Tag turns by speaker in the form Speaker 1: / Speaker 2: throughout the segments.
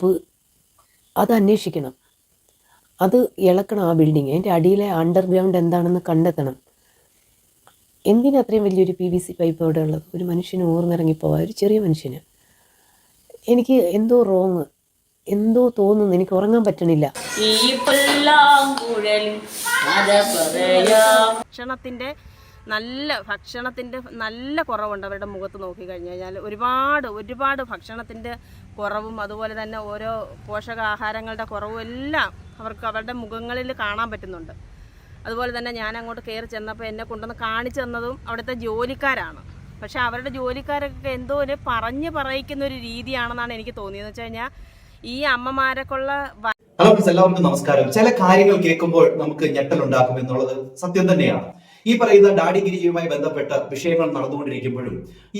Speaker 1: ഉപ്പ് അത് അന്വേഷിക്കണം. അത് ഇളക്കണം ആ ബിൽഡിങ് അതിന്റെ അടിയിലെ അണ്ടർഗ്രൗണ്ട് എന്താണെന്ന് കണ്ടെത്തണം. എന്തിനാ അത്രയും വലിയൊരു പി വി സി പൈപ്പ് അവിടെ ഉള്ളത്? ഒരു മനുഷ്യന് ഊർന്നിറങ്ങിപ്പോവാൻ ഒരു ചെറിയ മനുഷ്യന്. എനിക്ക് എന്തോ റോങ് എന്തോ തോന്നുന്നു. എനിക്ക് ഉറങ്ങാൻ പറ്റണില്ല.
Speaker 2: ഈ
Speaker 3: നല്ല ഭക്ഷണത്തിന്റെ നല്ല കുറവുണ്ട് അവരുടെ മുഖത്ത് നോക്കിക്കഴിഞ്ഞ് കഴിഞ്ഞാൽ. ഒരുപാട് ഒരുപാട് ഭക്ഷണത്തിന്റെ കുറവും അതുപോലെ തന്നെ ഓരോ പോഷകാഹാരങ്ങളുടെ കുറവും എല്ലാം അവർക്ക് അവരുടെ മുഖങ്ങളിൽ കാണാൻ പറ്റുന്നുണ്ട്. അതുപോലെ തന്നെ ഞാൻ അങ്ങോട്ട് കയറി ചെന്നപ്പോൾ എന്നെ കൊണ്ടുവന്ന് കാണിച്ചു തന്നതും അവിടുത്തെ ജോലിക്കാരാണ്. പക്ഷേ അവരുടെ ജോലിക്കാരൊക്കെ എന്തോ ഒരു പറഞ്ഞ് പറയിക്കുന്ന ഒരു രീതിയാണെന്നാണ് എനിക്ക് തോന്നിയത് വെച്ച് കഴിഞ്ഞാൽ ഈ അമ്മമാരൊക്കെയുള്ള
Speaker 4: ഹലോ എല്ലാവർക്കും നമസ്കാരം. ചില കാര്യങ്ങൾ കേൾക്കുമ്പോൾ നമുക്ക് ഞെട്ടലുണ്ടാക്കും എന്നുള്ളത് സത്യം തന്നെയാണ്. ഈ പറയുന്ന ഡാഡി ഗിരിജയുമായി ബന്ധപ്പെട്ട വിഷയങ്ങൾ നടന്നുകൊണ്ടിരിക്കുമ്പോഴും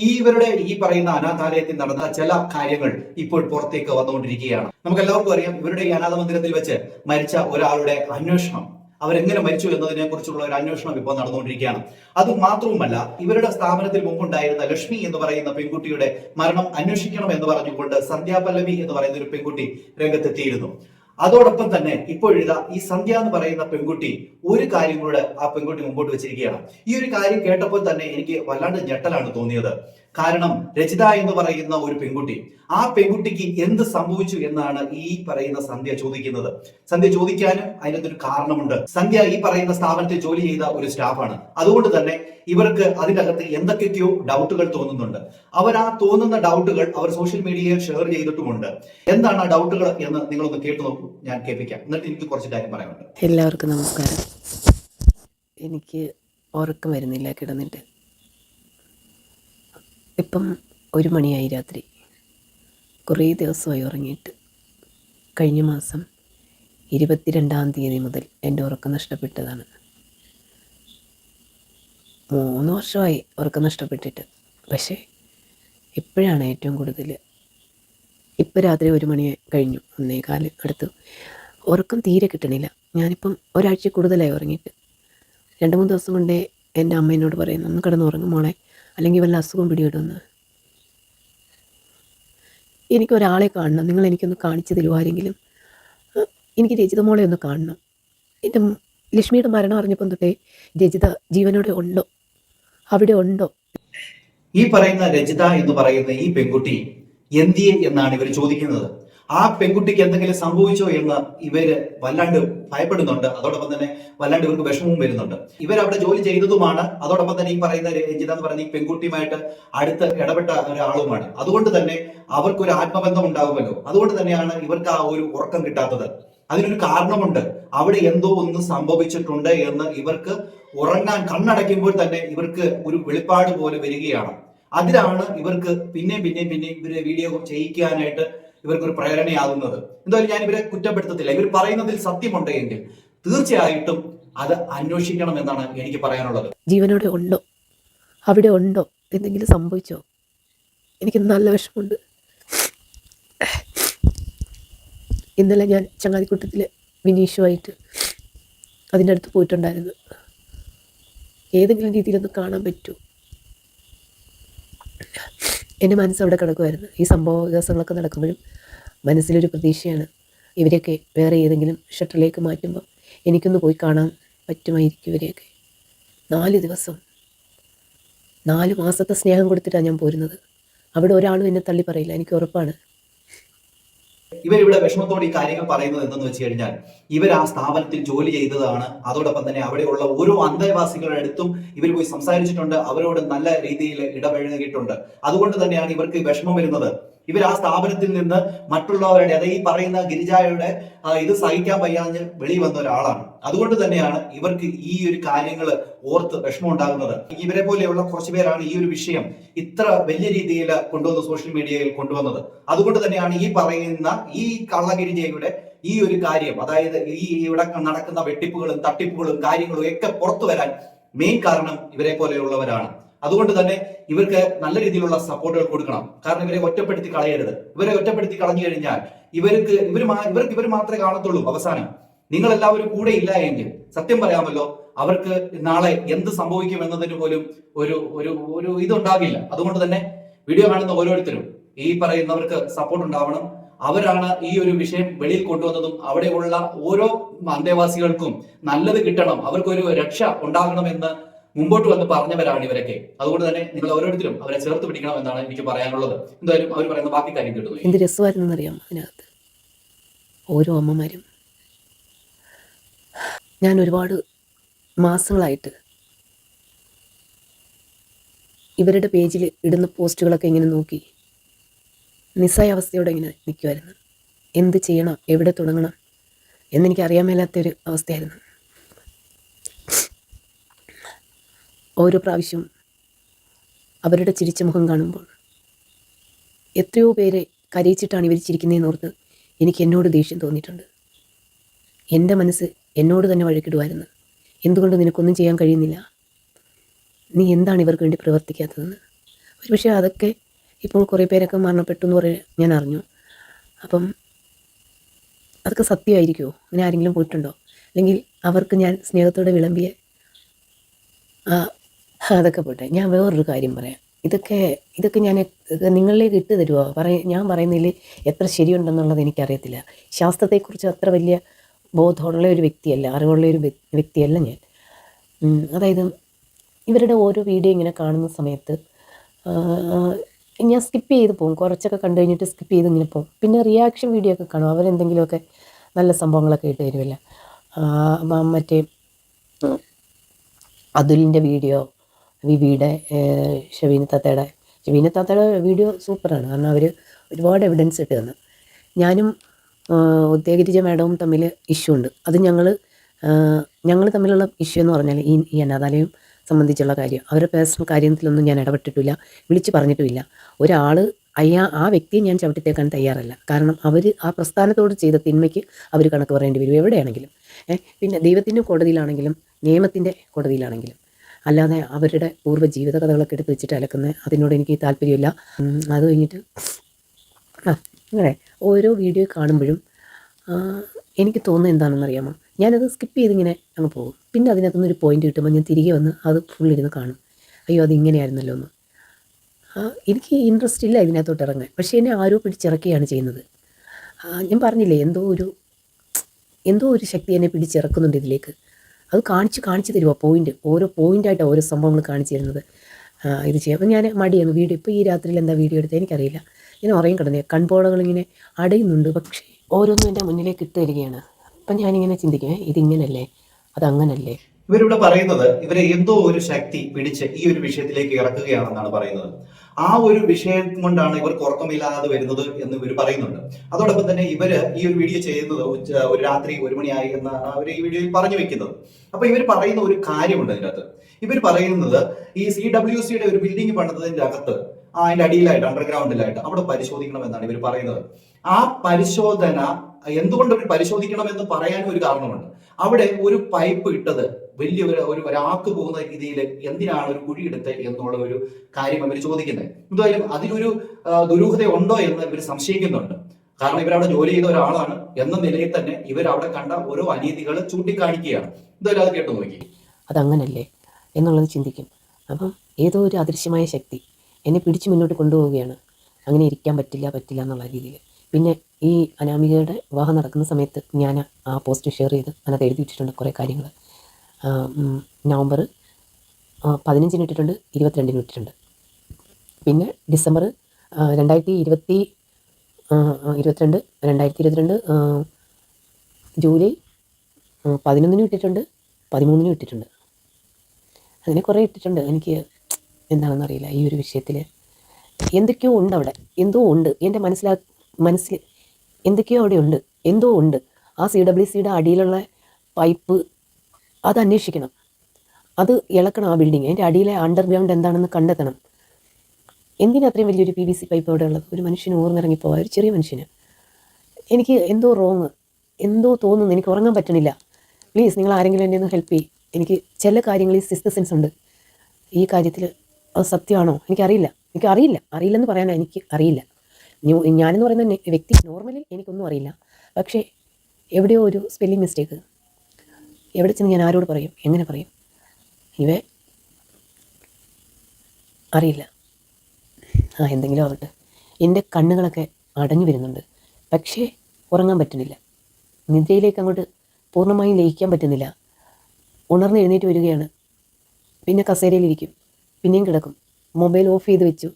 Speaker 4: ഇവരുടെ ഈ പറയുന്ന അനാഥാലയത്തിൽ നടന്ന ചില കാര്യങ്ങൾ ഇപ്പോൾ പുറത്തേക്ക് വന്നുകൊണ്ടിരിക്കുകയാണ്. നമുക്ക് എല്ലാവർക്കും അറിയാം ഇവരുടെ ഈ അനാഥ മന്ദിരത്തിൽ വെച്ച് മരിച്ച ഒരാളുടെ അന്വേഷണം അവരെങ്ങനെ മരിച്ചു എന്നതിനെ കുറിച്ചുള്ള ഒരു അന്വേഷണം ഇപ്പോൾ നടന്നുകൊണ്ടിരിക്കുകയാണ്. അത് മാത്രവുമല്ല ഇവരുടെ സ്ഥാപനത്തിൽ മുമ്പുണ്ടായിരുന്ന ലക്ഷ്മി എന്ന് പറയുന്ന പെൺകുട്ടിയുടെ മരണം അന്വേഷിക്കണം എന്ന് പറഞ്ഞുകൊണ്ട് സന്ധ്യാപല്ലവി എന്ന് പറയുന്ന ഒരു പെൺകുട്ടി രംഗത്തെത്തിയിരുന്നു. അതോടൊപ്പം തന്നെ ഇപ്പോഴിതാ ഈ സന്ധ്യ എന്ന് പറയുന്ന പെൺകുട്ടി ഒരു കാര്യം കൂടെ ആ പെൺകുട്ടി മുമ്പോട്ട് വെച്ചിരിക്കുകയാണ്. ഈ ഒരു കാര്യം കേട്ടപ്പോൾ തന്നെ എനിക്ക് വല്ലാണ്ട് ഞെട്ടലാണ് തോന്നിയത്. കാരണം രചിത എന്ന് പറയുന്ന ഒരു പെൺകുട്ടി. ആ പെൺകുട്ടിക്ക് എന്ത് സംഭവിച്ചു എന്നാണ് ഈ പറയുന്ന സന്ധ്യ ചോദിക്കുന്നത്. സന്ധ്യ ചോദിക്കാനും അതിനകത്തൊരു കാരണമുണ്ട്. സന്ധ്യ ഈ പറയുന്ന സ്ഥാപനത്തിൽ ജോലി ചെയ്ത ഒരു സ്റ്റാഫാണ്. അതുകൊണ്ട് തന്നെ ഇവർക്ക് അതിനകത്ത് എന്തൊക്കെയോ ഡൗട്ടുകൾ തോന്നുന്നുണ്ട്. അവർ ആ തോന്നുന്ന ഡൗട്ടുകൾ അവർ സോഷ്യൽ മീഡിയയിൽ ഷെയർ ചെയ്തിട്ടുമുണ്ട്. എന്താണ് ആ ഡൗട്ടുകൾ എന്ന് നിങ്ങളൊന്ന് കേട്ടു നോക്കൂ. ഞാൻ കേൾപ്പിക്കാം. എന്നിട്ട് എനിക്ക് കുറച്ച് കാര്യം പറയാനുണ്ട്.
Speaker 1: എല്ലാവർക്കും നമസ്കാരം. എനിക്ക് ഉറക്കം വരുന്നില്ല കിടന്നിട്ട്. ഇപ്പം ഒരു മണിയായി രാത്രി. കുറേ ദിവസമായി ഉറങ്ങിയിട്ട്. കഴിഞ്ഞ മാസം ഇരുപത്തിരണ്ടാം തീയതി മുതൽ എന്റെ ഉറക്കം നഷ്ടപ്പെട്ടതാണ്. മൂന്ന് വർഷമായി ഉറക്കം നഷ്ടപ്പെട്ടിട്ട്. പക്ഷേ ഇപ്പോഴാണ് ഏറ്റവും കൂടുതൽ. ഇപ്പം രാത്രി ഒരു മണി കഴിഞ്ഞു. ഒന്നേ കാൽ അടുത്ത്. ഉറക്കം തീരെ കിട്ടണില്ല. ഞാനിപ്പം ഒരാഴ്ച കൂടുതലായി ഉറങ്ങിയിട്ട്. രണ്ട് മൂന്ന് ദിവസം കൊണ്ടേ എന്റെ അമ്മ എന്നോട് പറയുന്നു ഒന്ന് കിടന്ന് ഉറങ്ങും മോളെ. അല്ലെങ്കിൽ വല്ല അസുഖം പിടിയിടുമെന്ന് എനിക്ക് ഒരാളെ കാണണം നിങ്ങൾ എനിക്കൊന്ന് കാണിച്ചു തരുമായിരെങ്കിലും എനിക്ക് രചിത മോളെ ഒന്ന് കാണണം. എന്റെ ലക്ഷ്മിയുടെ മരണം അറിഞ്ഞപ്പം തൊട്ടേ രചിത ജീവനോടെ ഉണ്ടോ? അവിടെ ഉണ്ടോ?
Speaker 4: ഈ പറയുന്ന രചിത എന്ന് പറയുന്ന ഈ പെൺകുട്ടി എന്തിയെ എന്നാണ് ഇവർ ചോദിക്കുന്നത്? ആ പെൺകുട്ടിക്ക് എന്തെങ്കിലും സംഭവിച്ചോ എന്ന് ഇവർ വല്ലാണ്ട് ഭയപ്പെടുന്നുണ്ട്. അതോടൊപ്പം തന്നെ വല്ലാണ്ട് ഇവർക്ക് വിഷമവും വരുന്നുണ്ട്. ഇവർ അവിടെ ജോലി ചെയ്തതുമാണ്. അതോടൊപ്പം തന്നെ ഈ പറയുന്ന രഞ്ജിത എന്ന് പറയുന്ന ഈ പെൺകുട്ടിയുമായിട്ട് അടുത്ത് ഇടപെട്ട ഒരാളുമാണ്. അതുകൊണ്ട് തന്നെ അവർക്കൊരു ആത്മബന്ധം ഉണ്ടാകുമല്ലോ അതുകൊണ്ട് തന്നെയാണ് ഇവർക്ക് ആ ഒരു ഉറക്കം കിട്ടാത്തത്. അതിനൊരു കാരണമുണ്ട്. അവിടെ എന്തോ ഒന്ന് സംഭവിച്ചിട്ടുണ്ട് എന്ന് ഇവർക്ക് ഉറങ്ങാൻ കണ്ണടയ്ക്കുമ്പോൾ തന്നെ ഇവർക്ക് ഒരു വെളിപ്പാട് പോലെ വരികയാണ്. അതിലാണ് ഇവർക്ക് പിന്നെയും പിന്നെയും പിന്നെയും ഇവരെ വീഡിയോ ചെയ്യിക്കാനായിട്ട് ഇവർക്ക് ഒരു പ്രേരണയാകുന്നത്. എന്തായാലും ഞാൻ ഇവരെ കുറ്റപ്പെടുത്തത്തില്ല. ഇവർ പറയുന്നതിൽ സത്യമുണ്ട് എങ്കിൽ തീർച്ചയായിട്ടും അത് അന്വേഷിക്കണം എന്നാണ് എനിക്ക് പറയാനുള്ളത്.
Speaker 1: ജീവനോടെ ഉണ്ടോ? അവിടെ ഉണ്ടോ? എന്തെങ്കിലും സംഭവിച്ചോ? എനിക്ക് നല്ല വിഷമമുണ്ട്. ഇന്നലെ ഞാൻ ചങ്ങാതിക്കുട്ടത്തിൽ വിനീഷുമായിട്ട് അതിന്റെ അടുത്ത് പോയിട്ടുണ്ടായിരുന്നു. ഏതെങ്കിലും രീതിയിലൊന്ന് കാണാൻ പറ്റൂ. എന്റെ മനസ്സ് അവിടെ കിടക്കുമായിരുന്നു ഈ സംഭവ വികാസങ്ങളൊക്കെ നടക്കുമ്പോഴും മനസ്സിലൊരു പ്രതീക്ഷയാണ്. ഇവരെയൊക്കെ വേറെ ഏതെങ്കിലും ഷട്ടറിലേക്ക് മാറ്റുമ്പോൾ എനിക്കൊന്ന് പോയി കാണാൻ പറ്റുമായിരിക്കും ഇവരെയൊക്കെ നാല് ദിവസം. നാല് മാസത്തെ സ്നേഹം കൊടുത്തിട്ടാണ് ഞാൻ പോരുന്നത്. അവിടെ ഒരാളും എന്നെ തള്ളി പറയില്ല. എനിക്ക് ഉറപ്പാണ്.
Speaker 4: ഇവരിവിടെ വിഷമത്തോടെ ഈ കാര്യങ്ങൾ പറയുന്നത് എന്തെന്ന് വെച്ച് കഴിഞ്ഞാൽ ഇവർ ആ സ്ഥാപനത്തിൽ ജോലി ചെയ്തതാണ്. അതോടൊപ്പം തന്നെ അവിടെയുള്ള ഓരോ അന്തേവാസികളുടെ അടുത്തും ഇവർ പോയി സംസാരിച്ചിട്ടുണ്ട്. അവരോട് നല്ല രീതിയിൽ ഇടപഴകിയിട്ടുണ്ട്. അതുകൊണ്ട് തന്നെയാണ് ഇവർക്ക് വിഷമം വരുന്നത്. ഇവർ ആ സ്ഥാപനത്തിൽ നിന്ന് മറ്റുള്ളവരുടെ അതായത് ഈ പറയുന്ന ഗിരിജായുടെ ഇത് സഹിക്കാൻ വയ്യാഞ്ഞ് വെളി വന്ന ഒരാളാണ്. അതുകൊണ്ട് തന്നെയാണ് ഇവർക്ക് ഈ ഒരു കാര്യങ്ങൾ ഓർത്ത് വിഷമം ഉണ്ടാകുന്നത് ഇവരെ പോലെയുള്ള കുറച്ചു പേരാണ് ഈ ഒരു വിഷയം ഇത്ര വലിയ രീതിയിൽ കൊണ്ടുവന്ന് സോഷ്യൽ മീഡിയയിൽ കൊണ്ടുവന്നത്. അതുകൊണ്ട് തന്നെയാണ് ഈ പറയുന്ന ഈ കള്ളഗിരിജയുടെ ഈ ഒരു കാര്യം അതായത് ഈ ഇവിടെ നടക്കുന്ന വെട്ടിപ്പുകളും തട്ടിപ്പുകളും കാര്യങ്ങളും ഒക്കെ പുറത്തു വരാൻ മെയിൻ കാരണം ഇവരെ പോലെയുള്ളവരാണ്. അതുകൊണ്ട് തന്നെ ഇവർക്ക് നല്ല രീതിയിലുള്ള സപ്പോർട്ടുകൾ കൊടുക്കണം. കാരണം ഇവരെ ഒറ്റപ്പെടുത്തി കളയരുത്. ഇവരെ ഒറ്റപ്പെടുത്തി കളഞ്ഞു കഴിഞ്ഞാൽ ഇവർക്ക് ഇവർ ഇവർക്ക് ഇവർ മാത്രമേ കാണത്തുള്ളൂ അവസാനം. നിങ്ങൾ എല്ലാവരും കൂടെ ഇല്ല എങ്കിൽ സത്യം പറയാമല്ലോ അവർക്ക് നാളെ എന്ത് സംഭവിക്കും എന്നതിന് പോലും ഒരു ഒരു ഒരു ഇതുണ്ടാകില്ല. അതുകൊണ്ട് തന്നെ വീഡിയോ കാണുന്ന ഓരോരുത്തരും ഈ പറയുന്നവർക്ക് സപ്പോർട്ട് ഉണ്ടാവണം. അവരാണ് ഈ ഒരു വിഷയം വെളിയിൽ കൊണ്ടുവന്നതും അവിടെയുള്ള ഓരോ അന്തേവാസികൾക്കും നല്ലത് കിട്ടണം. അവർക്കൊരു രക്ഷ ഉണ്ടാകണമെന്ന് മുമ്പോട്ട് വന്ന് പറഞ്ഞവരാണ് ഇവരൊക്കെ. അതുകൊണ്ട് തന്നെ നിങ്ങൾ ഓരോരുത്തരും അവരെ ചേർത്ത് പിടിക്കണം എന്നാണ് എനിക്ക് പറയാനുള്ളത്. എന്തായാലും അവർ പറയുന്ന ബാക്കി കാര്യം കേട്ടു
Speaker 1: എന്ത് രസമായിരുന്നെന്നറിയാം അതിനകത്ത്? ഓരോ അമ്മമാരും. ഞാൻ ഒരുപാട് മാസങ്ങളായിട്ട് ഇവരുടെ പേജിൽ ഇടുന്ന പോസ്റ്റുകളൊക്കെ ഇങ്ങനെ നോക്കി നിസ്സായ അവസ്ഥയോടെ ഇങ്ങനെ നിൽക്കുമായിരുന്നു എന്ത് ചെയ്യണം? എവിടെ തുടങ്ങണം? എന്നെനിക്ക് അറിയാൻ മേലാത്തൊരു അവസ്ഥയായിരുന്നു. ഓരോ പ്രാവശ്യം അവരുടെ ചിരിച്ച മുഖം കാണുമ്പോൾ എത്രയോ പേരെ കരയിച്ചിട്ടാണ് ഇവർ ചിരിക്കുന്നതെന്നോർത്ത് എനിക്ക് എന്നോട് ദേഷ്യം തോന്നിയിട്ടുണ്ട്. എന്റെ മനസ്സ് എന്നോട് തന്നെ വഴക്കിടുമായിരുന്നു എന്തുകൊണ്ട് നിനക്കൊന്നും ചെയ്യാൻ കഴിയുന്നില്ല. നീ എന്താണ് ഇവർക്ക് വേണ്ടി പ്രവർത്തിക്കാത്തതെന്ന്? ഒരുപക്ഷെ അതൊക്കെ ഇപ്പോൾ കുറേ പേരൊക്കെ മരണപ്പെട്ടു എന്ന് പറയാൻ ഞാൻ അറിഞ്ഞു. അപ്പം അതൊക്കെ സത്യമായിരിക്കുമോ അങ്ങനെ ആരെങ്കിലും പോയിട്ടുണ്ടോ? അല്ലെങ്കിൽ അവർക്ക് ഞാൻ സ്നേഹത്തോടെ വിളമ്പിയ ആ അതൊക്കെ പോട്ടെ. ഞാൻ വേറൊരു കാര്യം പറയാം. ഇതൊക്കെ ഇതൊക്കെ ഞാൻ നിങ്ങളിലേക്ക് ഇട്ട് തരുമോ പറയ ഞാൻ പറയുന്നതിൽ എത്ര ശരിയുണ്ടെന്നുള്ളത് എനിക്കറിയത്തില്ല. ശാസ്ത്രത്തെക്കുറിച്ച് അത്ര വലിയ ബോധമുള്ള ഒരു വ്യക്തിയല്ല അറിവുള്ള ഒരു വ്യക്തിയല്ല ഞാൻ. അതായത് ഇവരുടെ ഓരോ വീഡിയോ ഇങ്ങനെ കാണുന്ന സമയത്ത് ഞാൻ സ്കിപ്പ് ചെയ്ത് പോകും. കുറച്ചൊക്കെ കണ്ടു കഴിഞ്ഞിട്ട് സ്കിപ്പ് ചെയ്ത് ഇങ്ങനെ പോകും. പിന്നെ റിയാക്ഷൻ വീഡിയോ ഒക്കെ കാണും. അവരെന്തെങ്കിലുമൊക്കെ നല്ല സംഭവങ്ങളൊക്കെ ഇട്ട് തരുമല്ല മറ്റേ അതുലിന്റെ വീഡിയോ വിവിയുടെ ഷവീന താത്തയുടെ ഷവീന താത്തയുടെ വീഡിയോ സൂപ്പറാണ്. കാരണം അവർ ഒരുപാട് എവിഡൻസ് ഇട്ട് തന്നു ഞാനും ഉദ്യോഗിരിജ മാഡവും തമ്മിൽ ഇഷ്യൂ ഉണ്ട്. അത് ഞങ്ങൾ ഞങ്ങൾ തമ്മിലുള്ള ഇഷ്യൂ എന്ന് പറഞ്ഞാൽ ഈ ഈ അനാഥാലയം സംബന്ധിച്ചുള്ള കാര്യം. അവരുടെ പേഴ്സണൽ കാര്യത്തിലൊന്നും ഞാൻ ഇടപെട്ടിട്ടില്ല വിളിച്ച് പറഞ്ഞിട്ടുമില്ല. ഒരാൾ അയ്യാ ആ വ്യക്തിയെ ഞാൻ ചവിട്ടിത്തേക്കാൻ തയ്യാറല്ല. കാരണം അവർ ആ പ്രസ്ഥാനത്തോട് ചെയ്ത തിന്മയ്ക്ക് അവർ കണക്ക് പറയേണ്ടി വരും എവിടെയാണെങ്കിലും. പിന്നെ ദൈവത്തിന്റെ കോടതിയിലാണെങ്കിലും നിയമത്തിന്റെ കോടതിയിലാണെങ്കിലും. അല്ലാതെ അവരുടെ പൂർവ ജീവിത കഥകളൊക്കെ എടുത്ത് വെച്ചിട്ട് അലക്കുന്നത് അതിനോട് എനിക്ക് താല്പര്യമില്ല. അത് കഴിഞ്ഞിട്ട് അങ്ങനെ ഓരോ വീഡിയോ കാണുമ്പോഴും എനിക്ക് തോന്നുന്നത് എന്താണെന്ന് അറിയാമോ ഞാനത് സ്കിപ്പ് ചെയ്തിങ്ങനെ അങ്ങ് പോകും. പിന്നെ അതിനകത്തുനിന്ന് ഒരു പോയിന്റ് കിട്ടുമ്പോൾ ഞാൻ തിരികെ വന്ന് അത് ഫുൾ ഇരുന്ന് കാണും. അയ്യോ അത് ഇങ്ങനെയായിരുന്നല്ലോ എന്ന്. എനിക്ക് ഇൻട്രസ്റ്റ് ഇല്ല ഇതിനകത്തോട്ട് ഇറങ്ങാൻ. പക്ഷേ എന്നെ ആരോ പിടിച്ചിറക്കുകയാണ് ചെയ്യുന്നത്. ഞാൻ പറഞ്ഞില്ലേ എന്തോ ഒരു എന്തോ ഒരു ശക്തി എന്നെ പിടിച്ചിറക്കുന്നുണ്ട് ഇതിലേക്ക്. അത് കാണിച്ച് കാണിച്ച് തരുമോ പോയിന്റ് ഓരോ പോയിന്റായിട്ട് ഓരോ സംഭവങ്ങൾ കാണിച്ചു തരുന്നത്. ഇത് ചെയ്യാം. അപ്പം ഞാൻ മടിയാണ് വീഡിയോ ഇപ്പോൾ ഈ രാത്രിയിൽ എന്താ വീഡിയോ എടുത്തത് എനിക്കറിയില്ല. ഞാൻ ഉറങ്ങി കിടന്നേ. കൺപോളകളിങ്ങനെ അടയുന്നുണ്ട്. പക്ഷേ ഓരോന്നും എന്റെ മുന്നിലേക്ക് ഇട്ട് തരികയാണ്. അപ്പം ഞാനിങ്ങനെ ചിന്തിക്കുക "ഏ, ഇതിങ്ങനല്ലേ? അതങ്ങനല്ലേ?
Speaker 4: ഇവരിവിടെ പറയുന്നത് ഇവരെ എന്തോ ഒരു ശക്തി പിടിച്ച് ഈ ഒരു വിഷയത്തിലേക്ക് ഇറക്കുകയാണെന്നാണ് പറയുന്നത്. ആ ഒരു വിഷയം കൊണ്ടാണ് ഇവർക്ക് ഉറക്കമില്ലാതെ വരുന്നത് എന്ന് ഇവർ പറയുന്നുണ്ട്. അതോടൊപ്പം തന്നെ ഇവർ ഈ ഒരു വീഡിയോ ചെയ്യുന്നത് ഒരു രാത്രി ഒരു മണിയായി എന്ന് അവർ ഈ വീഡിയോയിൽ പറഞ്ഞു വെക്കുന്നത്. അപ്പൊ ഇവർ പറയുന്ന ഒരു കാര്യമുണ്ട് അതിനകത്ത്. ഇവർ പറയുന്നത് ഈ സി ഡബ്ല്യു സിയുടെ ഒരു ബിൽഡിംഗ് പണിതതിന്റെ അകത്ത് അതിന്റെ അടിയിലായിട്ട് അണ്ടർഗ്രൗണ്ടിലായിട്ട് അവിടെ പരിശോധിക്കണം എന്നാണ് ഇവർ പറയുന്നത്. ആ പരിശോധന എന്തുകൊണ്ട് അവർ പരിശോധിക്കണം എന്ന് പറയാനും ഒരു കാരണമുണ്ട്. അവിടെ ഒരു പൈപ്പ് ഇട്ടത് വലിയ ഒരു ഒരു ഒരാൾക്ക് പോകുന്ന രീതിയിൽ എന്തിനാണ് ഒരു കുഴി എടുത്തത് എന്നുള്ള ഒരു കാര്യം അവർ ചോദിക്കുന്നത്. എന്തായാലും അതിലൊരു ദുരൂഹത ഉണ്ടോ എന്ന് ഇവർ സംശയിക്കുന്നുണ്ട്. കാരണം ഇവരവിടെ ജോലി ചെയ്ത ഒരാളാണ്. എന്ന നിലയിൽ തന്നെ ഇവർ അവിടെ കണ്ട ഓരോ അനീതികൾ ചൂണ്ടിക്കാണിക്കുകയാണ്. എന്തായാലും അത് കേട്ടു നോക്കി.
Speaker 1: അതങ്ങനല്ലേ? എന്നുള്ളത് ചിന്തിക്കും. അപ്പം ഏതോ ഒരു അദൃശ്യമായ ശക്തി എന്നെ പിടിച്ചു മുന്നോട്ട് കൊണ്ടുപോവുകയാണ്. അങ്ങനെ ഇരിക്കാൻ പറ്റില്ല പറ്റില്ല എന്നുള്ള രീതിയിൽ പിന്നെ ഈ അനാമികയുടെ വിവാഹം നടക്കുന്ന സമയത്ത് ഞാൻ ആ പോസ്റ്റ് ഷെയർ ചെയ്ത് അതിനകത്ത് എഴുതി വെച്ചിട്ടുണ്ട് കുറേ കാര്യങ്ങൾ നവംബർ പതിനഞ്ചിന് ഇട്ടിട്ടുണ്ട് ഇരുപത്തിരണ്ടിന് ഇട്ടിട്ടുണ്ട്. പിന്നെ ഡിസംബർ രണ്ടായിരത്തി ഇരുപത്തി ഇരുപത്തിരണ്ട് രണ്ടായിരത്തി ഇരുപത്തിരണ്ട് ജൂലൈ പതിനൊന്നിനും ഇട്ടിട്ടുണ്ട് പതിമൂന്നിനും ഇട്ടിട്ടുണ്ട്. അങ്ങനെ കുറേ ഇട്ടിട്ടുണ്ട്. എനിക്ക് എന്താണെന്ന് അറിയില്ല ഈ ഒരു വിഷയത്തിൽ എന്തൊക്കെയോ ഉണ്ട് അവിടെ. എന്തോ ഉണ്ട്. എന്റെ മനസ്സിലാ മനസ്സിൽ എന്തൊക്കെയോ അവിടെ ഉണ്ട്. എന്തോ ഉണ്ട്. ആ സി ഡബ്ല്യു സിയുടെ അടിയിലുള്ള പൈപ്പ് അത് അന്വേഷിക്കണം. അത് ഇളക്കണം ആ ബിൽഡിങ്. അതിന്റെ അടിയിലെ അണ്ടർഗ്രൗണ്ട് എന്താണെന്ന് കണ്ടെത്തണം. എന്തിനാ അത്രയും വലിയൊരു പി വി സി പൈപ്പ് അവിടെ ഉള്ളത്? ഒരു മനുഷ്യന് ഊർന്നിറങ്ങിപ്പോവാ ഒരു ചെറിയ മനുഷ്യന്. എനിക്ക് എന്തോ റോങ് എന്തോ തോന്നുന്നു. എനിക്ക് ഉറങ്ങാൻ പറ്റണില്ല. പ്ലീസ് നിങ്ങൾ ആരെങ്കിലും എന്നെ ഒന്ന് ഹെൽപ്പ് ചെയ്യും. എനിക്ക് ചില കാര്യങ്ങളിൽ സിസ്റ്റർ സെൻസ് ഉണ്ട്. ഈ കാര്യത്തിൽ അത് സത്യമാണോ? എനിക്കറിയില്ല. എനിക്ക് അറിയില്ല അറിയില്ലെന്ന് പറയാൻ എനിക്ക് അറിയില്ല. ഞാനെന്ന് പറയുന്ന വ്യക്തി നോർമലി എനിക്കൊന്നും അറിയില്ല. പക്ഷേ എവിടെയോ ഒരു സ്പെല്ലിംഗ് മിസ്റ്റേക്ക് എവിടെ ചെന്ന് ഞാൻ ആരോട് പറയും? എങ്ങനെ പറയും? ഇവ അറിയില്ല. ആ എന്തെങ്കിലും ആവട്ടെ. എന്റെ കണ്ണുകളൊക്കെ അടഞ്ഞു വരുന്നുണ്ട്. പക്ഷേ ഉറങ്ങാൻ പറ്റുന്നില്ല. നിദ്രയിലേക്ക് അങ്ങോട്ട് പൂർണമായും ലയിക്കാൻ പറ്റുന്നില്ല. ഉണർന്ന് എഴുന്നേറ്റ് വരികയാണ്. പിന്നെ കസേരയിലിരിക്കും. പിന്നെയും കിടക്കും. മൊബൈൽ ഓഫ് ചെയ്ത് വെച്ചു.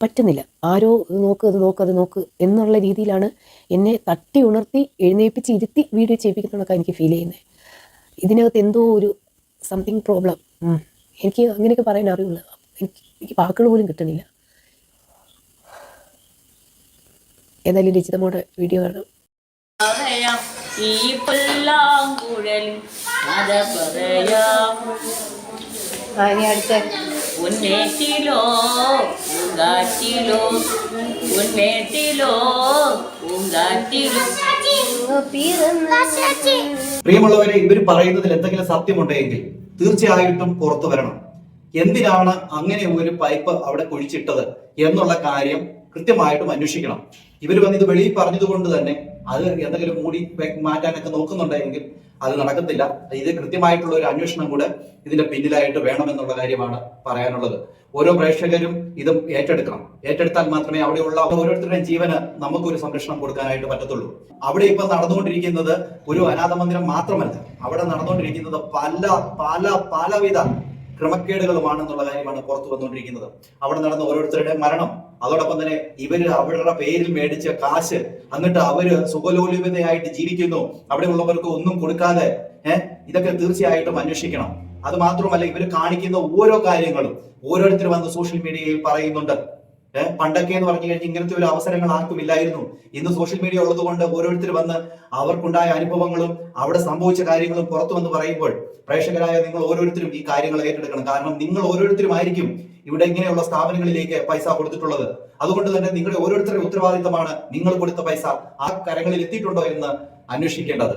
Speaker 1: പറ്റുന്നില്ല. ആരോ ഇത് നോക്ക് അത് നോക്ക് അത് നോക്ക് എന്നുള്ള രീതിയിലാണ് എന്നെ തട്ടി ഉണർത്തി എഴുന്നേൽപ്പിച്ച് ഇരുത്തി വീഡിയോ ചെയ്യിപ്പിക്കുന്നതൊക്കെ എനിക്ക് ഫീൽ ചെയ്യുന്നത് ഇതിനകത്ത് എന്തോ ഒരു സംതിങ് പ്രോബ്ലം എനിക്ക് അങ്ങനെയൊക്കെ പറയാൻ അറിയുള്ളൂ എനിക്ക് എനിക്ക് വാക്കുകൾ പോലും കിട്ടണില്ല ഏതായാലും രചിതമോടെ വീഡിയോ കാണാം.
Speaker 2: ഈ പുല്ലാങ്കുഴൽ കഥ പറയാം. ഉന്നേറ്റിലോ ഉന്നേറ്റിലോ പൂങ്കാറ്റിലോ.
Speaker 4: പ്രിയമുള്ളവരെ ഇവർ പറയുന്നതിൽ എന്തെങ്കിലും സത്യമുണ്ടെങ്കിൽ തീർച്ചയായിട്ടും പുറത്തു വരണം. എന്തിനാണ് അങ്ങനെ ഒരു പൈപ്പ് അവിടെ കുഴിച്ചിട്ടത് എന്നുള്ള കാര്യം കൃത്യമായിട്ടും അന്വേഷിക്കണം. ഇവർ വന്ന് ഇത് വെളിയിൽ പറഞ്ഞതുകൊണ്ട് തന്നെ അത് എന്തെങ്കിലും മൂടി മാറ്റാനൊക്കെ നോക്കുന്നുണ്ടെങ്കിൽ അത് നടക്കത്തില്ല ഇത് കൃത്യമായിട്ടുള്ള ഒരു അന്വേഷണം കൂടെ ഇതിന്റെ പിന്നിലായിട്ട് വേണമെന്നുള്ള കാര്യമാണ് പറയാനുള്ളത്. ഓരോ പ്രേക്ഷകരും ഇതും ഏറ്റെടുക്കണം. ഏറ്റെടുത്താൽ മാത്രമേ അവിടെയുള്ള ഓരോരുത്തരുടെയും ജീവന് നമുക്കൊരു സംരക്ഷണം കൊടുക്കാനായിട്ട് പറ്റത്തുള്ളൂ. അവിടെ ഇപ്പൊ നടന്നുകൊണ്ടിരിക്കുന്നത് ഒരു അനാഥ മന്ദിരം മാത്രമല്ല. അവിടെ നടന്നുകൊണ്ടിരിക്കുന്നത് പല പല പലവിധ ക്രമക്കേടുകളുമാണെന്നുള്ള കാര്യമാണ് പുറത്തു വന്നുകൊണ്ടിരിക്കുന്നത്. അവിടെ നടന്ന ഓരോരുത്തരുടെ മരണം അതോടൊപ്പം തന്നെ ഇവർ അവരുടെ പേരിൽ മേടിച്ച കാശ് എന്നിട്ട് അവർ സുഖലോലിതയായിട്ട് ജീവിക്കുന്നു. അവിടെ ഉള്ളവർക്ക് ഒന്നും കൊടുക്കാതെ ഇതൊക്കെ തീർച്ചയായിട്ടും അന്വേഷിക്കണം. അത് മാത്രമല്ല ഇവർ കാണിക്കുന്ന ഓരോ കാര്യങ്ങളും ഓരോരുത്തർ വന്ന് സോഷ്യൽ മീഡിയയിൽ പറയുന്നുണ്ട്. പണ്ടൊക്കെ എന്ന് പറഞ്ഞു കഴിഞ്ഞാൽ ഇങ്ങനത്തെ ഒരു അവസരങ്ങൾ ആർക്കും ഇല്ലായിരുന്നു. ഇന്ന് സോഷ്യൽ മീഡിയ ഉള്ളത് കൊണ്ട് ഓരോരുത്തർ വന്ന് അവർക്കുണ്ടായ അനുഭവങ്ങളും അവിടെ സംഭവിച്ച കാര്യങ്ങളും പുറത്തു വന്ന് പറയുമ്പോൾ പ്രേക്ഷകരായ നിങ്ങൾ ഓരോരുത്തരും ഈ കാര്യങ്ങൾ ഏറ്റെടുക്കണം. കാരണം നിങ്ങൾ ഓരോരുത്തരും ആയിരിക്കും ഇവിടെ ഇങ്ങനെയുള്ള സ്ഥാപനങ്ങളിലേക്ക് പൈസ കൊടുത്തിട്ടുള്ളത്. അതുകൊണ്ട് തന്നെ നിങ്ങളുടെ ഓരോരുത്തരുടെ ഉത്തരവാദിത്തമാണ് നിങ്ങൾ കൊടുത്ത പൈസ ആ കരങ്ങളിൽ എത്തിയിട്ടുണ്ടോ എന്ന് അന്വേഷിക്കേണ്ടത്.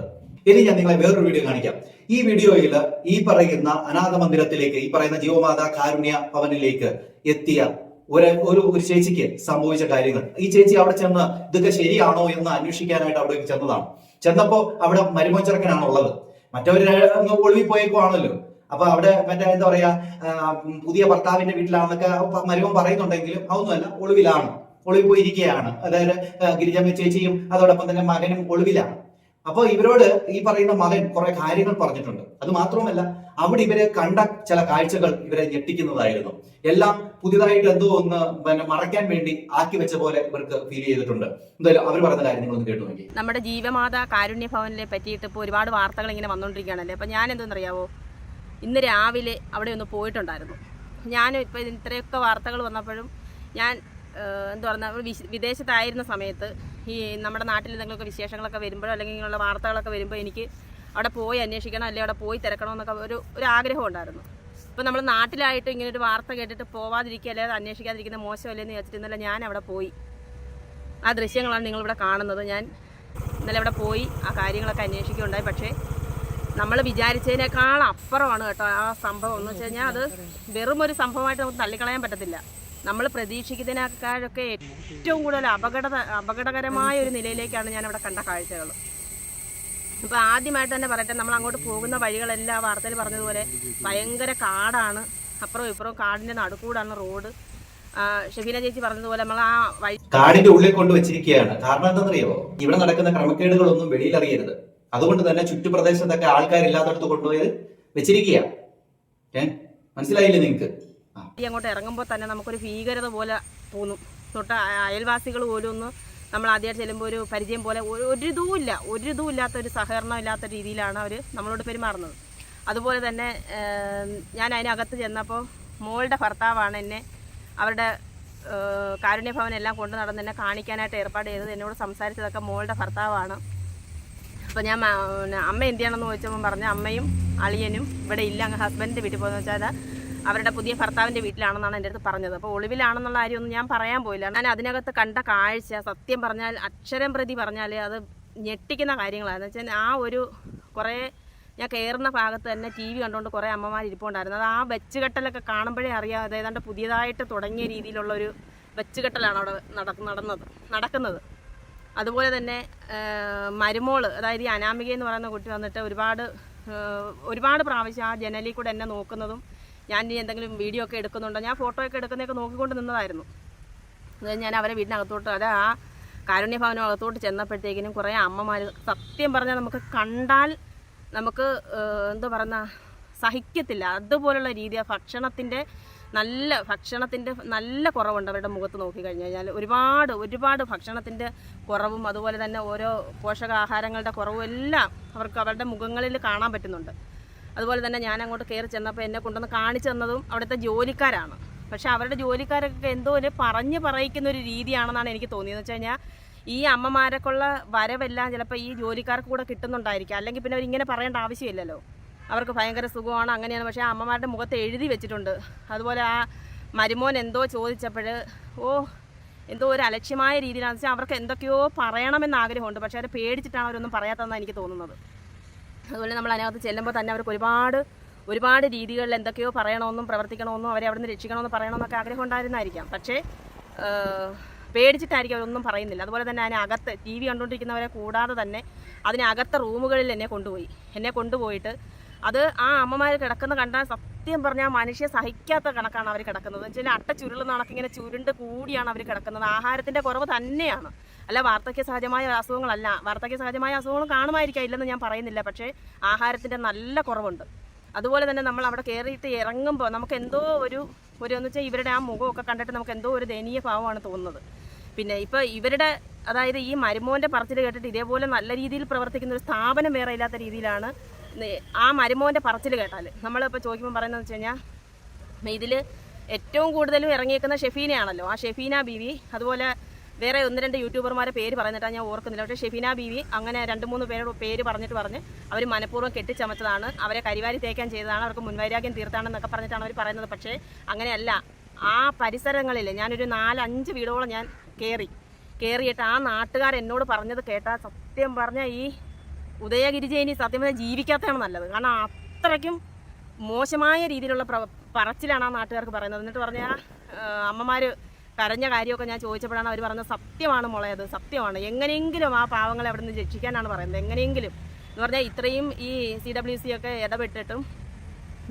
Speaker 4: ഇനി ഞാൻ നിങ്ങളെ വേറൊരു വീഡിയോ കാണിക്കാം. ഈ വീഡിയോയിൽ ഈ പറയുന്ന അനാഥ മന്ദിരത്തിലേക്ക് ഈ പറയുന്ന ജീവമാതാ കാരുണ്യ ഭവനിലേക്ക് എത്തിയ ഒരു ഒരു ഒരു ചേച്ചിക്ക് സംഭവിച്ച കാര്യങ്ങൾ. ഈ ചേച്ചി അവിടെ ചെന്ന് ഇതൊക്കെ ശരിയാണോ എന്ന് അന്വേഷിക്കാനായിട്ട് അവിടെ ചെന്നതാണ്. ചെന്നപ്പോ അവിടെ ചെറുക്കനാണ് ഉള്ളത് മറ്റവര് ഒളിവിൽ പോയേക്കുവാണല്ലോ. അപ്പൊ അവിടെ മറ്റേ എന്താ പറയാ പുതിയ ഭർത്താവിന്റെ വീട്ടിലാണെന്നൊക്കെ മരുമോൻ പറയുന്നുണ്ടെങ്കിലും അതൊന്നുമല്ല ഒളിവിലാണ്. ഒളിവിൽ പോയിരിക്കുകയാണ്. അതായത് ഗിരിജമ്മ ചേച്ചിയും അതോടൊപ്പം തന്നെ മകനും ഒളിവിലാണ്. അപ്പൊ ഇവരോട് ഈ പറയുന്ന മകൻ കുറെ കാര്യങ്ങൾ പറഞ്ഞിട്ടുണ്ട്. അത് മാത്രവുമല്ല അവിടെ ഇവരെ കണ്ട ചില കാഴ്ചകൾ ഇവരെ ഞെട്ടിക്കുന്നതായിരുന്നു. എല്ലാം പുതിയതായിട്ട് എന്തോ ഒന്ന് പിന്നെ മറയ്ക്കാൻ വേണ്ടി ആക്കി വെച്ച പോലെ ഇവർക്ക് ഫീൽ ചെയ്തിട്ടുണ്ട്. എന്തായാലും അവർ പറഞ്ഞ കാര്യങ്ങൾ നിങ്ങളൊന്ന് കേട്ടു നോക്കി.
Speaker 3: നമ്മുടെ ജീവമാതാ കാരുണ്യ ഭവനിലെ പറ്റിയിട്ട് ഇപ്പോൾ ഒരുപാട് വാർത്തകൾ ഇങ്ങനെ വന്നുകൊണ്ടിരിക്കുകയാണല്ലേ അപ്പം ഞാൻ എന്തെന്നറിയാവോ ഇന്ന് രാവിലെ അവിടെ ഒന്ന് പോയിട്ടുണ്ടായിരുന്നു. ഞാൻ ഇപ്പോൾ ഇത്രയൊക്കെ വാർത്തകൾ വന്നപ്പോഴും ഞാൻ എന്താ പറയുക വിദേശത്തായിരുന്ന സമയത്ത് ഈ നമ്മുടെ നാട്ടിൽ എന്തെങ്കിലുമൊക്കെ വിശേഷങ്ങളൊക്കെ വരുമ്പോഴോ അല്ലെങ്കിൽ ഇങ്ങനെയുള്ള വാർത്തകളൊക്കെ വരുമ്പോൾ എനിക്ക് അവിടെ പോയി അന്വേഷിക്കണം അല്ലെങ്കിൽ അവിടെ പോയി തിരക്കണം എന്നൊക്കെ ഒരു ഒരു ആഗ്രഹം ഉണ്ടായിരുന്നു. ഇപ്പോൾ നമ്മൾ നാട്ടിലായിട്ട് ഇങ്ങനെ ഒരു വാർത്ത കേട്ടിട്ട് പോവാതിരിക്കുക അല്ലെങ്കിൽ അന്വേഷിക്കാതിരിക്കുന്ന മോശമല്ലേന്ന് വെച്ചിട്ടുണ്ടല്ലോ ഞാൻ അവിടെ പോയി. ആ ദൃശ്യങ്ങളാണ് നിങ്ങളിവിടെ കാണുന്നത്. ഞാൻ ഇന്നലെ അവിടെ പോയി ആ കാര്യങ്ങളൊക്കെ അന്വേഷിക്കുകയുണ്ടായി. പക്ഷേ നമ്മൾ വിചാരിച്ചതിനേക്കാൾ അപ്പുറമാണ് കേട്ടോ ആ സംഭവം. എന്ന് വെച്ച് കഴിഞ്ഞാൽ അത് വെറും ഒരു സംഭവമായിട്ട് നമുക്ക് തള്ളിക്കളയാൻ പറ്റത്തില്ല. നമ്മൾ പ്രതീക്ഷിക്കുന്നതിനേക്കാളൊക്കെ ഏറ്റവും കൂടുതൽ അപകട അപകടകരമായ ഒരു നിലയിലേക്കാണ് ഞാൻ അവിടെ കണ്ട കാഴ്ചകൾ. ഇപ്പോൾ ആദ്യമായിട്ട് തന്നെ പറയട്ടെ നമ്മൾ അങ്ങോട്ട് പോകുന്ന വഴികളെല്ലാം വാർത്തയിൽ പറഞ്ഞതുപോലെ ഭയങ്കര കാടാണ്. അപ്പുറവും ഇപ്പുറവും കാടിന്റെ നടുക്കൂടാണ് റോഡ്. ഷെഫീന ചേച്ചി പറഞ്ഞതുപോലെ നമ്മൾ ആ
Speaker 4: കാടിന്റെ ഉള്ളിൽ കൊണ്ട് വെച്ചിരിക്കുകയാണ്. കാരണം എന്താണെന്നറിയോ? ഇവിടെ നടക്കുന്ന ക്രമക്കേടുകളൊന്നും വെളിയിൽ അറിയരുത് അതുകൊണ്ട് തന്നെ ചുറ്റുപ്രദേശത്തൊക്കെ ആൾക്കാരില്ലാത്തടത്ത് കൊണ്ടുപോയി വെച്ചിരിക്കുക ഏ? മനസ്സിലായില്ലേ നിങ്ങക്ക് ആ
Speaker 3: ഈ അങ്ങോട്ട് ഇറങ്ങുമ്പോൾ തന്നെ നമുക്കൊരു ഭീകരത പോലെ തോന്നും. തൊട്ട് അയൽവാസികൾ പോലും ഒന്ന് നമ്മൾ ആദ്യമായിട്ട് ചെല്ലുമ്പോൾ ഒരു പരിചയം പോലെ ഒരു ഇതുമില്ല. ഒരു ഇതും ഇല്ലാത്ത ഒരു സഹകരണം ഇല്ലാത്ത രീതിയിലാണ് അവർ നമ്മളോട് പെരുമാറുന്നത്. അതുപോലെ തന്നെ ഞാൻ അതിനകത്ത് ചെന്നപ്പോൾ മോളുടെ ഭർത്താവാണ് എന്നെ അവരുടെ കാരുണ്യ കാരുണ്യഭവൻ എല്ലാം കൊണ്ടു നടന്ന് എന്നെ കാണിക്കാനായിട്ട് ഏർപ്പാട് ചെയ്തത്. എന്നോട് സംസാരിച്ചതൊക്കെ മോളുടെ ഭർത്താവാണ്. അപ്പോൾ ഞാൻ അമ്മ എന്ത് ചെയ്യണമെന്ന് ചോദിച്ചപ്പോൾ പറഞ്ഞ അമ്മയും അളിയനും ഇവിടെ ഇല്ല അങ്ങ് ഹസ്ബൻഡിന്റെ വീട്ടിൽ പോകുന്നത് വെച്ചാൽ അവരുടെ പുതിയ ഭർത്താവിന്റെ വീട്ടിലാണെന്നാണ് എന്റെ അടുത്ത് പറഞ്ഞത്. അപ്പോൾ ഒളിവിലാണെന്നുള്ള കാര്യമൊന്നും ഞാൻ പറയാൻ പോയില്ല. ഞാൻ അതിനകത്ത് കണ്ട കാഴ്ച സത്യം പറഞ്ഞാൽ അക്ഷരം പ്രതി പറഞ്ഞാൽ അത് ഞെട്ടിക്കുന്ന കാര്യങ്ങളാണ്. എന്ന് വെച്ചാൽ ആ ഒരു കുറേ ഞാൻ കയറുന്ന ഭാഗത്ത് തന്നെ ടി വി കണ്ടുകൊണ്ട് കുറേ അമ്മമാർ ഇരിപ്പുണ്ടായിരുന്നു. അത് ആ വെച്ചുകെട്ടലൊക്കെ കാണുമ്പോഴേ അറിയാം. അത് പുതിയതായിട്ട് തുടങ്ങിയ രീതിയിലുള്ള ഒരു വെച്ചുകെട്ടലാണ് അവിടെ നട നടന്നത് നടക്കുന്നത്. അതുപോലെ തന്നെ മരുമോൾ അതായത് ഈ അനാമിക എന്ന് പറയുന്ന കുട്ടി വന്നിട്ട് ഒരുപാട് ഒരുപാട് പ്രാവശ്യം ആ ജനലിൽ കൂടെ എന്നെ നോക്കുന്നതും ഞാൻ ഇനി എന്തെങ്കിലും വീഡിയോ ഒക്കെ എടുക്കുന്നുണ്ടോ? ഞാൻ ഫോട്ടോ ഒക്കെ എടുക്കുന്നതൊക്കെ നോക്കിക്കൊണ്ട് നിന്നതായിരുന്നു. ഞാൻ അവരെ വീടിനകത്തോട്ട് അത് ആ കാരുണ്യഭവനം അകത്തോട്ട് ചെന്നപ്പോഴത്തേക്കിനും കുറേ അമ്മമാർ സത്യം പറഞ്ഞാൽ നമുക്ക് കണ്ടാൽ നമുക്ക് എന്താ പറയുന്ന സഹിക്കത്തില്ല. അതുപോലുള്ള രീതി ഭക്ഷണത്തിന്റെ നല്ല ഭക്ഷണത്തിന്റെ നല്ല കുറവുണ്ട് അവരുടെ മുഖത്ത് നോക്കി കഴിഞ്ഞു കഴിഞ്ഞാൽ. ഒരുപാട് ഒരുപാട് ഭക്ഷണത്തിന്റെ കുറവും അതുപോലെ തന്നെ ഓരോ പോഷകാഹാരങ്ങളുടെ കുറവും എല്ലാം അവർക്ക് അവരുടെ മുഖങ്ങളിൽ കാണാൻ പറ്റുന്നുണ്ട്. അതുപോലെ തന്നെ ഞാൻ അങ്ങോട്ട് കയറി ചെന്നപ്പോൾ എന്നെ കൊണ്ടുവന്ന് കാണിച്ചു തന്നതും അവിടുത്തെ ജോലിക്കാരാണ്. പക്ഷെ അവരുടെ ജോലിക്കാരൊക്കെ എന്തോ ഒരു പറഞ്ഞ് പറയിക്കുന്ന ഒരു രീതിയാണെന്നാണ് എനിക്ക് തോന്നിയത്. വെച്ച് കഴിഞ്ഞാൽ ഈ അമ്മമാരൊക്കെയുള്ള വരവെല്ലാം ചിലപ്പോൾ ഈ ജോലിക്കാർക്ക് കൂടെ കിട്ടുന്നുണ്ടായിരിക്കും. അല്ലെങ്കിൽ പിന്നെ അവരിങ്ങനെ പറയേണ്ട ആവശ്യമില്ലല്ലോ. അവർക്ക് ഭയങ്കര സുഖമാണ് അങ്ങനെയാണ്. പക്ഷേ അമ്മമാരുടെ മുഖത്ത് എഴുതി വെച്ചിട്ടുണ്ട്. അതുപോലെ ആ മരുമോൻ എന്തോ ചോദിച്ചപ്പോൾ ഓ എന്തോ ഒരു അലക്ഷ്യമായ രീതിയിലാണെന്ന് വെച്ചാൽ അവർക്ക് എന്തൊക്കെയോ പറയണമെന്ന് ആഗ്രഹമുണ്ട്. പക്ഷേ അവർ പേടിച്ചിട്ടാണ് അവരൊന്നും പറയാത്തതെന്നാണ് എനിക്ക് തോന്നുന്നത്. അതുപോലെ നമ്മൾ അതിനകത്ത് ചെല്ലുമ്പോൾ തന്നെ അവർക്ക് ഒരുപാട് ഒരുപാട് രീതികളിൽ എന്തൊക്കെയോ പറയണമെന്നും പ്രവർത്തിക്കണമെന്നും അവരെ അവിടെ നിന്ന് രക്ഷിക്കണമെന്ന് പറയണമെന്നൊക്കെ ആഗ്രഹം ഉണ്ടായിരുന്നായിരിക്കാം. പക്ഷേ പേടിച്ചിട്ടായിരിക്കും അവരൊന്നും പറയുന്നില്ല. അതുപോലെ തന്നെ അതിനകത്ത് ടി വി കണ്ടുകൊണ്ടിരിക്കുന്നവരെ കൂടാതെ തന്നെ അതിനകത്ത റൂമുകളിൽ എന്നെ കൊണ്ടുപോയി. എന്നെ കൊണ്ടുപോയിട്ട് അത് ആ അമ്മമാർ കിടക്കുന്ന കണ്ടാൽ സത്യം പറഞ്ഞാൽ മനുഷ്യ സഹിക്കാത്ത കണക്കാണ് അവർ കിടക്കുന്നത്. വെച്ചാൽ അട്ട ചുരുളുന്ന കണക്കിങ്ങനെ ചുരുണ്ട് കൂടിയാണ് അവർ കിടക്കുന്നത്. ആഹാരത്തിന്റെ കുറവ് തന്നെയാണ്. അല്ല വാർദ്ധക്യ സഹജമായ അസുഖങ്ങളല്ല. വാർദ്ധക്യ സഹജമായ അസുഖങ്ങൾ കാണുമായിരിക്കാം ഇല്ലെന്ന് ഞാൻ പറയുന്നില്ല. പക്ഷേ ആഹാരത്തിന്റെ നല്ല കുറവുണ്ട്. അതുപോലെ തന്നെ നമ്മൾ അവിടെ കയറിയിട്ട് ഇറങ്ങുമ്പോൾ നമുക്ക് എന്തോ ഒരു ഒരു എന്ന് വെച്ചാൽ ഇവരുടെ ആ മുഖമൊക്കെ കണ്ടിട്ട് നമുക്ക് എന്തോ ഒരു ദയനീയ ഭാവമാണ് തോന്നുന്നത്. പിന്നെ ഇപ്പോൾ ഇവരുടെ അതായത് ഈ മരുമോന്റെ പറച്ചിൽ കേട്ടിട്ട് ഇതേപോലെ നല്ല രീതിയിൽ പ്രവർത്തിക്കുന്ന ഒരു സ്ഥാപനം വേറെ ഇല്ലാത്ത രീതിയിലാണ് ആ മരുമോന്റെ പറച്ചിൽ കേട്ടാൽ നമ്മളിപ്പോൾ ചോദിക്കുമ്പോൾ പറയുന്നത് വെച്ച് കഴിഞ്ഞാൽ ഇതിൽ ഏറ്റവും കൂടുതലും ഇറങ്ങിയേക്കുന്ന ഷെഫീനയാണല്ലോ. ആ ഷെഫീന ബീവി അതുപോലെ വേറെ ഒന്ന് രണ്ട് യൂട്യൂബർമാരെ പേര് പറഞ്ഞിട്ടാണ് ഞാൻ ഓർക്കുന്നില്ല. പക്ഷേ ഷെഫീന ബീവി അങ്ങനെ രണ്ട് മൂന്ന് പേരുടെ പേര് പറഞ്ഞിട്ട് പറഞ്ഞ് അവർ മനഃപൂർവം കെട്ടിച്ചമച്ചതാണ്. അവരെ കരിവാരി തേക്കാൻ ചെയ്തതാണ്. അവർക്ക് മുൻവൈരാഗ്യം തീർത്താണെന്നൊക്കെ പറഞ്ഞിട്ടാണ് അവർ പറയുന്നത്. പക്ഷേ അങ്ങനെയല്ല. ആ പരിസരങ്ങളിൽ ഞാനൊരു നാലഞ്ച് വീടോളം ഞാൻ കയറി കയറിയിട്ട് ആ നാട്ടുകാർ എന്നോട് പറഞ്ഞത് കേട്ടാൽ സത്യം പറഞ്ഞാൽ ഈ ഉദയഗിരിജയിനി സത്യം പറഞ്ഞാൽ ജീവിക്കാത്തതാണ് നല്ലത്. കാരണം അത്രയ്ക്കും മോശമായ രീതിയിലുള്ള പറച്ചിലാണ് ആ നാട്ടുകാർക്ക് പറയുന്നത്. എന്നിട്ട് പറഞ്ഞാൽ അമ്മമാർ കരഞ്ഞ കാര്യമൊക്കെ ഞാൻ ചോദിച്ചപ്പോഴാണ് അവർ പറഞ്ഞത് സത്യമാണ് മുളയത് സത്യമാണ്. എങ്ങനെയെങ്കിലും ആ പാവങ്ങളെ അവിടെ നിന്ന് രക്ഷിക്കാനാണ് പറയുന്നത്. എങ്ങനെയെങ്കിലും. എന്ന് പറഞ്ഞാൽ ഇത്രയും ഈ സി ഡബ്ല്യു സി ഒക്കെ ഇടപെട്ടിട്ടും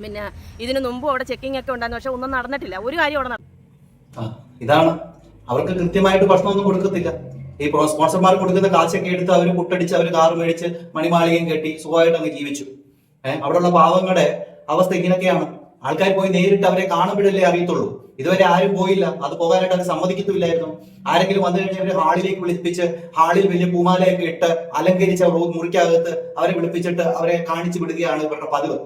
Speaker 3: പിന്നെ ഇതിനു മുമ്പും അവിടെ ചെക്കിംഗ് ഒക്കെ ഉണ്ടായിരുന്നു. പക്ഷെ ഒന്നും നടന്നിട്ടില്ല. ഒരു കാര്യം അവിടെ
Speaker 4: ഇതാണ്. അവർക്ക് കൃത്യമായിട്ട് ഭക്ഷണമൊന്നും കൊടുക്കത്തില്ല. ഈ സ്പോൺസർമാർ കൊടുക്കുന്ന കാശൊക്കെ എടുത്ത് അവർ പുട്ടടിച്ച് അവർ കാറ് മേടിച്ച് മണിമാളികയും കെട്ടി സുഖമായിട്ട് അങ്ങ് ജീവിച്ചു. ഏഹ് അവിടെയുള്ള പാവങ്ങളുടെ അവസ്ഥ ഇങ്ങനെയൊക്കെയാണ്. ആൾക്കാർ പോയി നേരിട്ട് അവരെ കാണുമ്പോഴല്ലേ അറിയത്തുള്ളൂ. ഇതുവരെ ആരും പോയില്ല. അത് പോകാനായിട്ട് അവർ സമ്മതിക്കത്തില്ലായിരുന്നു ആരെങ്കിലും വന്നു കഴിഞ്ഞാൽ അവരെ ഹാളിലേക്ക് വിളിപ്പിച്ച് ഹാളിൽ വലിയ പൂമാലയൊക്കെ ഇട്ട് അലങ്കരിച്ച് റൂ- മുറിക്കകത്ത് അവരെ വിളിപ്പിച്ചിട്ട് അവരെ കാണിച്ചു വിടുകയാണ് ഇവരുടെ പതിവ്.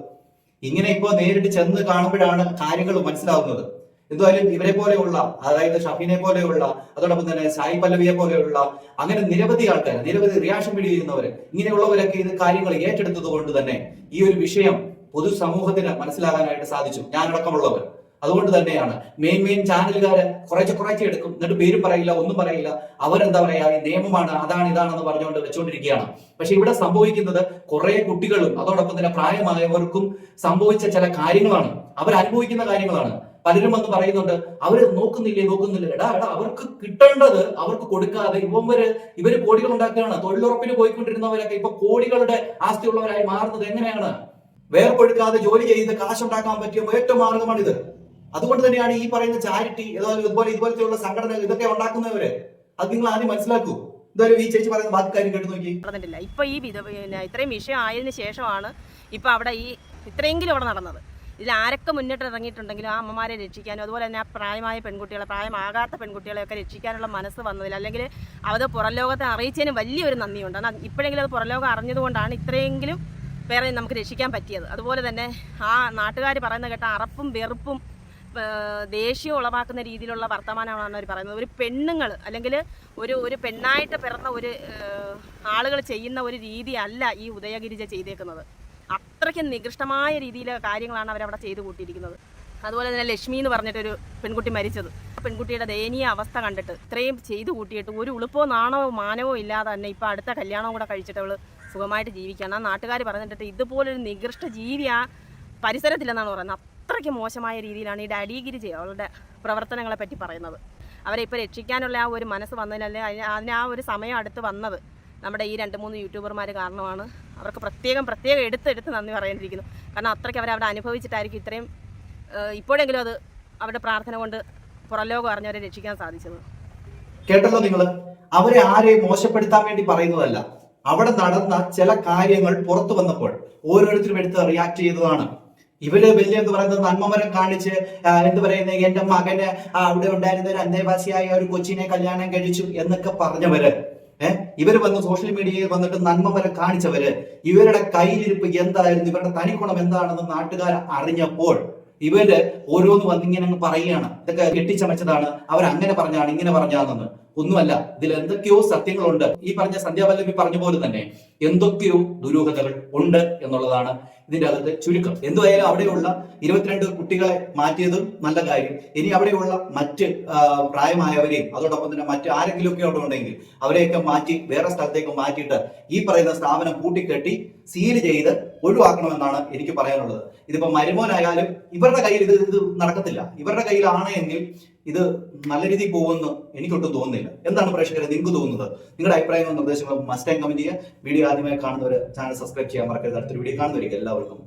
Speaker 4: ഇങ്ങനെ ഇപ്പോൾ നേരിട്ട് ചെന്ന് കാണുമ്പോഴാണ് കാര്യങ്ങൾ മനസ്സിലാവുന്നത്. എന്തായാലും ഇവരെ പോലെയുള്ള അതായത് ഷഫീനെ പോലെയുള്ള അതോടൊപ്പം തന്നെ സായി പല്ലവിയെ പോലെയുള്ള അങ്ങനെ നിരവധി ആൾക്കാർ നിരവധി റിയാക്ഷൻ വീഡിയോ ചെയ്യുന്നവര് ഇങ്ങനെയുള്ളവരൊക്കെ ഇത് കാര്യങ്ങൾ ഏറ്റെടുത്തത് കൊണ്ട് തന്നെ ഈ ഒരു വിഷയം പൊതുസമൂഹത്തിന് മനസ്സിലാകാനായിട്ട് സാധിച്ചു. ഞാനടക്കമുള്ളവർ. അതുകൊണ്ട് തന്നെയാണ് മെയിൻ മെയിൻ ചാനലുകാര് കുറച്ച് കുറച്ച് എടുക്കും. എന്നിട്ട് പേരും പറയില്ല ഒന്നും പറയില്ല. അവരെന്താ പറയാ? നിയമമാണ് അതാണ് ഇതാണെന്ന് പറഞ്ഞുകൊണ്ട് വെച്ചുകൊണ്ടിരിക്കുകയാണ്. പക്ഷെ ഇവിടെ സംഭവിക്കുന്നത് കുറെ കുട്ടികളും അതോടൊപ്പം തന്നെ പ്രായമായവർക്കും സംഭവിച്ച ചില കാര്യങ്ങളാണ്. അവർ അനുഭവിക്കുന്ന കാര്യങ്ങളാണ്. പലരും വന്ന് പറയുന്നുണ്ട് അവർ നോക്കുന്നില്ലേ നോക്കുന്നില്ല. എടാ എടാ അവർക്ക് കിട്ടേണ്ടത് അവർക്ക് കൊടുക്കാതെ ഇവർ ഇവർ കോടികൾ ഉണ്ടാക്കുകയാണ് തൊഴിലുറപ്പിന് പോയിക്കൊണ്ടിരുന്നവരൊക്കെ ഇപ്പൊ കോടികളുടെ ആസ്തിയുള്ളവരായി മാറുന്നത് എങ്ങനെയാണ്? വേർപ്പെടുക്കാതെ ജോലി ചെയ്ത് കാശുണ്ടാക്കാൻ പറ്റിയ ഏറ്റവും മാർഗമാണിത്. അതുകൊണ്ട് തന്നെയാണ് ഈ പറയുന്ന ചാരിറ്റി ഇതുപോലെ ഇതുപോലത്തെയുള്ള സംഘടന ഇതൊക്കെ ഉണ്ടാക്കുന്നവര്. അത് നിങ്ങൾ ആദ്യം മനസ്സിലാക്കൂ. എന്തായാലും ഈ ചേച്ചി പറയുന്ന ബാക്കി കാര്യം കേട്ട് നോക്കി.
Speaker 3: നടന്നിട്ടില്ല. ഇപ്പൊ ഈ ഇത്രയും വിഷയം ആയതിനു ശേഷമാണ് ഇപ്പൊ അവിടെ ഈ ഇത്രയെങ്കിലും അവിടെ നടന്നത്. ഇതിൽ ആരൊക്കെ മുന്നിട്ട് ഇറങ്ങിയിട്ടുണ്ടെങ്കിലും ആ അമ്മമാരെ രക്ഷിക്കാനും അതുപോലെ തന്നെ ആ പ്രായമായ പെൺകുട്ടികളെ പ്രായമാകാത്ത പെൺകുട്ടികളെയൊക്കെ രക്ഷിക്കാനുള്ള മനസ്സ് വന്നതിൽ അല്ലെങ്കിൽ അത് പുറം ലോകത്തെ അറിയിച്ചതിന് വലിയൊരു നന്ദിയുണ്ട്. എന്നാൽ ഇപ്പോഴെങ്കിലും അത് പുറം ലോകം അറിഞ്ഞതുകൊണ്ടാണ് ഇത്രയെങ്കിലും വേറെ നമുക്ക് രക്ഷിക്കാൻ പറ്റിയത്. അതുപോലെ തന്നെ ആ നാട്ടുകാർ പറയുന്ന കേട്ട അറപ്പും വെറുപ്പും ദേഷ്യം ഉളവാക്കുന്ന രീതിയിലുള്ള വർത്തമാനമാണ് അവർ പറയുന്നത്. ഒരു പെണ്ണുങ്ങൾ അല്ലെങ്കിൽ ഒരു ഒരു പെണ്ണായിട്ട് പിറന്ന ഒരു ആളുകൾ ചെയ്യുന്ന ഒരു രീതിയല്ല ഈ ഉദയഗിരിജ ചെയ്തേക്കുന്നത്. അത്രയ്ക്ക് നികൃഷ്ടമായ രീതിയിലെ കാര്യങ്ങളാണ് അവരവിടെ ചെയ്തു കൂട്ടിയിരിക്കുന്നത്. അതുപോലെ തന്നെ ലക്ഷ്മി എന്ന് പറഞ്ഞിട്ടൊരു പെൺകുട്ടി മരിച്ചത്. പെൺകുട്ടിയുടെ ദയനീയ അവസ്ഥ കണ്ടിട്ട് ഇത്രയും ചെയ്തു കൂട്ടിയിട്ട് ഒരു ഉളുപ്പോ നാണോ മാനവോ ഇല്ലാതെ തന്നെ ഇപ്പോൾ അടുത്ത കല്യാണവും കൂടെ കഴിച്ചിട്ട് അവൾ സുഖമായിട്ട് ജീവിക്കുകയാണ്. ആ നാട്ടുകാർ പറഞ്ഞിട്ട് ഇതുപോലൊരു നികൃഷ്ട ജീവി ആ പരിസരത്തില്ലെന്നാണ് പറയുന്നത്. അത്രയ്ക്ക് മോശമായ രീതിയിലാണ് ഈ ഡാഡിഗിരി അവളുടെ പ്രവർത്തനങ്ങളെ പറ്റി പറയുന്നത്. അവരെ ഇപ്പോൾ രക്ഷിക്കാനുള്ള ആ ഒരു മനസ്സ് വന്നതിനല്ലേ അതിന് ആ ഒരു സമയം അടുത്ത് വന്നത് നമ്മുടെ ഈ രണ്ട് മൂന്ന് യൂട്യൂബർമാർ കാരണമാണ്. അവർക്ക് പ്രത്യേകം പ്രത്യേകം എടുത്തെടുത്ത് നന്ദി പറയേണ്ടിയിരിക്കുന്നു. കാരണം അത്രയ്ക്ക് അവരവിടെ അനുഭവിച്ചിട്ടായിരിക്കും ഇത്രയും ഇപ്പോഴെങ്കിലും അത് അവരുടെ പ്രാർത്ഥന കൊണ്ട് പുറലോകം അറിഞ്ഞവരെ രക്ഷിക്കാൻ സാധിച്ചത്.
Speaker 4: കേട്ടല്ലോ നിങ്ങൾ അവരെ ആരെയും മോശപ്പെടുത്താൻ വേണ്ടി പറയുന്നതല്ല. അവിടെ നടന്ന ചില കാര്യങ്ങൾ പുറത്തു വന്നപ്പോൾ ഓരോരുത്തരും എടുത്ത് റിയാക്ട് ചെയ്തതാണ്. ഇവർ വലിയ എന്ന് പറയുന്നത്? നന്മമരം കാണിച്ച് എന്ത് പറയുന്നത് എന്റെ മകന് അവിടെ ഉണ്ടായിരുന്ന ഒരു അന്തേവാസിയായ ഒരു കൊച്ചിനെ കല്യാണം കഴിച്ചു എന്നൊക്കെ പറഞ്ഞവര്. ഏഹ് ഇവർ വന്ന് സോഷ്യൽ മീഡിയയിൽ വന്നിട്ട് നന്മ വരെ കാണിച്ചവര് ഇവരുടെ കയ്യിലിരിപ്പ് എന്തായിരുന്നു ഇവരുടെ തനിക്കുണം എന്താണെന്ന് നാട്ടുകാർ അറിഞ്ഞപ്പോൾ ഇവർ ഓരോന്ന് വന്നിങ്ങനെ അങ്ങ് പറയുകയാണ്. ഇതൊക്കെ കെട്ടിച്ചമച്ചതാണ്. അവർ അങ്ങനെ പറഞ്ഞാണ് ഇങ്ങനെ പറഞ്ഞാണെന്ന്. ഒന്നുമല്ല ഇതിൽ എന്തൊക്കെയോ സത്യങ്ങളുണ്ട്. ഈ പറഞ്ഞ സന്ധ്യാവല്ലഭി പറഞ്ഞ പോലെ തന്നെ എന്തൊക്കെയോ ദുരൂഹതകൾ ഉണ്ട് എന്നുള്ളതാണ് ഇതിന്റെ അകത്ത് ചുരുക്കം. എന്തുവായാലും അവിടെയുള്ള ഇരുപത്തിരണ്ട് കുട്ടികളെ മാറ്റിയതും നല്ല കാര്യം. ഇനി അവിടെയുള്ള മറ്റ് പ്രായമായവരെയും അതോടൊപ്പം തന്നെ മറ്റ് ആരെങ്കിലും ഒക്കെ അവിടെ ഉണ്ടെങ്കിൽ അവരെയൊക്കെ മാറ്റി വേറെ സ്ഥലത്തേക്ക് മാറ്റിയിട്ട് ഈ പറയുന്ന സ്ഥാപനം കൂട്ടിക്കെട്ടി സീൽ ചെയ്ത് ഒഴിവാക്കണമെന്നാണ് എനിക്ക് പറയാനുള്ളത്. ഇതിപ്പോ മരുമോനായാലും ഇവരുടെ കയ്യിൽ ഇത് ഇത് നടക്കത്തില്ല. ഇവരുടെ കയ്യിലാണ് എങ്കിൽ ഇത് നല്ല രീതിയിൽ പോകുമെന്ന് എനിക്കൊട്ടും തോന്നുന്നില്ല. എന്താണ് പ്രേക്ഷകരെ നിങ്ങൾക്ക് തോന്നുന്നത്? നിങ്ങളുടെ അഭിപ്രായങ്ങളും നിർദ്ദേശങ്ങളും മസ്റ്റ് കമന്റ് ചെയ്യുക. വീഡിയോ ആദ്യമായി കാണുന്നവർ ചാനൽ സബ്സ്ക്രൈബ് ചെയ്യാൻ മറക്കരുത്. അടുത്തൊരു വീഡിയോ കാണുന്നവരിക്കും എല്ലാവർക്കും